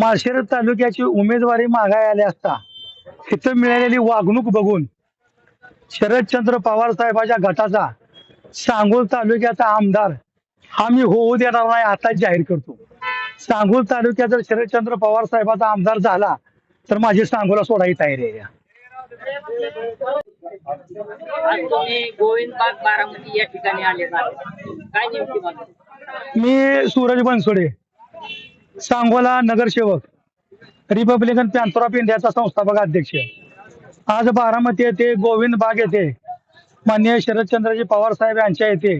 माळशिरस तालुक्याची उमेदवारी मागाय आली असता इथं मिळालेली वागणूक बघून शरदचंद्र पवार साहेबाच्या गटाचा सांगोल तालुक्याचा आमदार हा मी होऊ देणार नाही आता जाहीर करतो. सांगोल तालुक्यात जर शरदचंद्र पवार साहेबाचा आमदार झाला तर माझी सांगोला सोडायची तयारी आहे. आज तुम्ही गोविंदबाग बारामती या ठिकाणी आले काय नेमकी मी सूरज बनसोडे. सांगोला नगरसेवक रिपब्लिकन पॅन्थर ऑफ इंडियाचा संस्थापक अध्यक्ष. आज बारामती येथे गोविंद बाग येथे माननीय शरदचंद्रजी पवार साहेब यांच्या येथे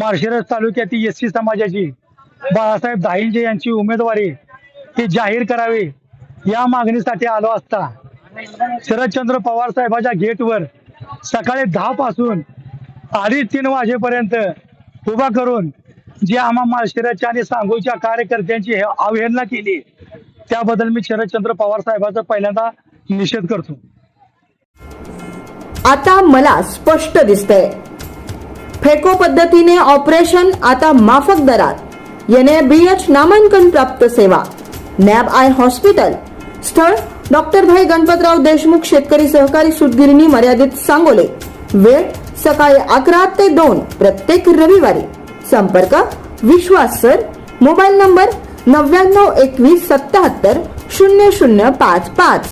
माळशिरस तालुक्यातील एस सी समाजाची बाळासाहेब दाहिंजे यांची उमेदवारी ही जाहीर करावी या मागणीसाठी आलो असता. शरदचंद्र पवार साहेबाच्या गेटवर सकाळी दहा पासून अडीच तीन वाजेपर्यंत उभा करून जी आम्हा माळशिराच्या आणि सांगोच्या कार्यकर्त्यांची अवहेलना केली त्याबद्दल मी शरदचंद्र पवार साहेबांचा पहिल्यांदा निषेध करतो. आता मला स्पष्ट दिसतंय. फेको पद्धतीने ऑपरेशन आता माफक दरात. याने बी एच नामांकन प्राप्त सेवा. NAB eye hospital. स्थळ डॉक्टर भाई गणपतराव देशमुख शेतकरी सहकारी सूतगिरणी मर्यादित सांगोले. वेळ सकाळी अकरा ते दोन प्रत्येक रविवारी. संपर्क विश्वास सर मोबाईल नंबर नव्याण्णव एकवीस सत्याहत्तर शून्य शून्य पाच पाच.